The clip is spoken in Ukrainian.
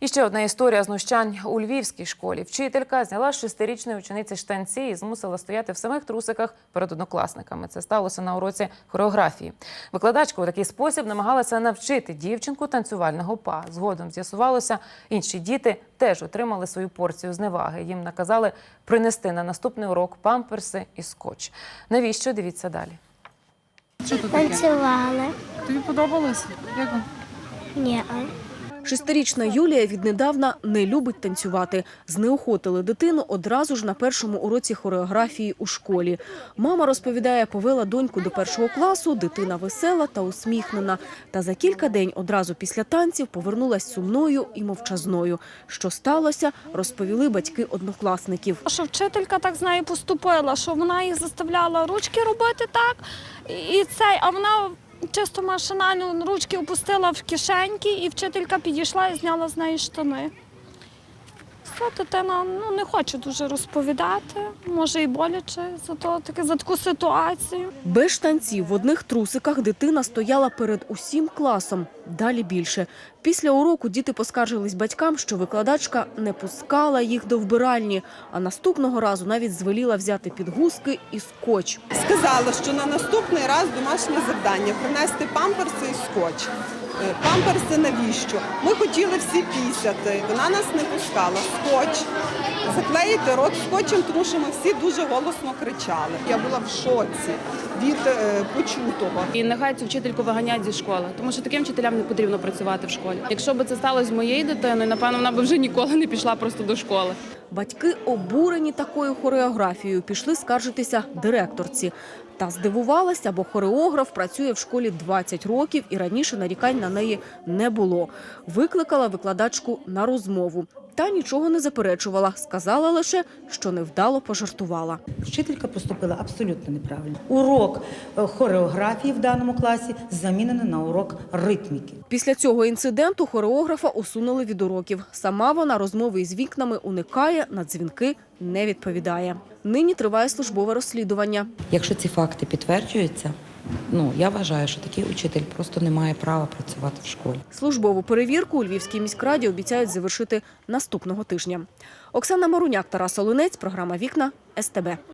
І ще одна історія знущань у львівській школі. Вчителька зняла з шестирічної учениці штанці і змусила стояти в самих трусиках перед однокласниками. Це сталося на уроці хореографії. Викладачка у такий спосіб намагалася навчити дівчинку танцювального па. Згодом з'ясувалося, інші діти теж отримали свою порцію зневаги. Їм наказали принести на наступний урок памперси і скотч. Навіщо? Дивіться далі. Танцювали. Тобі подобалося? Як вам? Ні. Шестирічна Юлія віднедавна не любить танцювати. Знеохотили дитину одразу ж на першому уроці хореографії у школі. Мама розповідає, повела доньку до першого класу. Дитина весела та усміхнена. Та за кілька день одразу після танців повернулась сумною і мовчазною. Що сталося, розповіли батьки однокласників. Що вчителька так з нею поступила, що вона їх заставляла ручки робити так, і цей, а вона чисто машинально ручки опустила в кишеньки, і вчителька підійшла і зняла з неї штани. Все, дитина ну, не хоче дуже розповідати, може і боляче за, то, таке, за таку ситуацію. Без штанців в одних трусиках дитина стояла перед усім класом. Далі більше. Після уроку діти поскаржились батькам, що викладачка не пускала їх до вбиральні, а наступного разу навіть звеліла взяти підгузки і скотч. Сказала, що на наступний раз домашнє завдання принести памперси і скотч. Е, Памперси навіщо? Ми хотіли всі пісяти. Вона нас не пускала. Скотч. Заклеїти рот скотчем, тому що ми всі дуже голосно кричали. Я була в шоці від е, почутого. І нехай цю вчительку виганять зі школи, тому що таким вчителям не потрібно працювати в школі. Якщо б це сталося з моєю дитиною, напевно, вона б вже ніколи не пішла просто до школи. Батьки, обурені такою хореографією, пішли скаржитися директорці. Та здивувалася, бо хореограф працює в школі 20 років і раніше нарікань на неї не було. Викликала викладачку на розмову. Та нічого не заперечувала, сказала лише, що невдало пожартувала. Вчителька поступила абсолютно неправильно. Урок е, хореографії в даному класі замінено на урок ритміки. Після цього інциденту хореографа усунули від уроків. Сама вона розмови із вікнами уникає, на дзвінки не відповідає. Нині триває службове розслідування. Якщо ці факти підтверджуються, ну я вважаю, що такий учитель просто не має права працювати в школі. Службову перевірку у Львівській міськраді обіцяють завершити наступного тижня. Оксана Маруняк, Тарас Олунець, програма Вікна СТБ.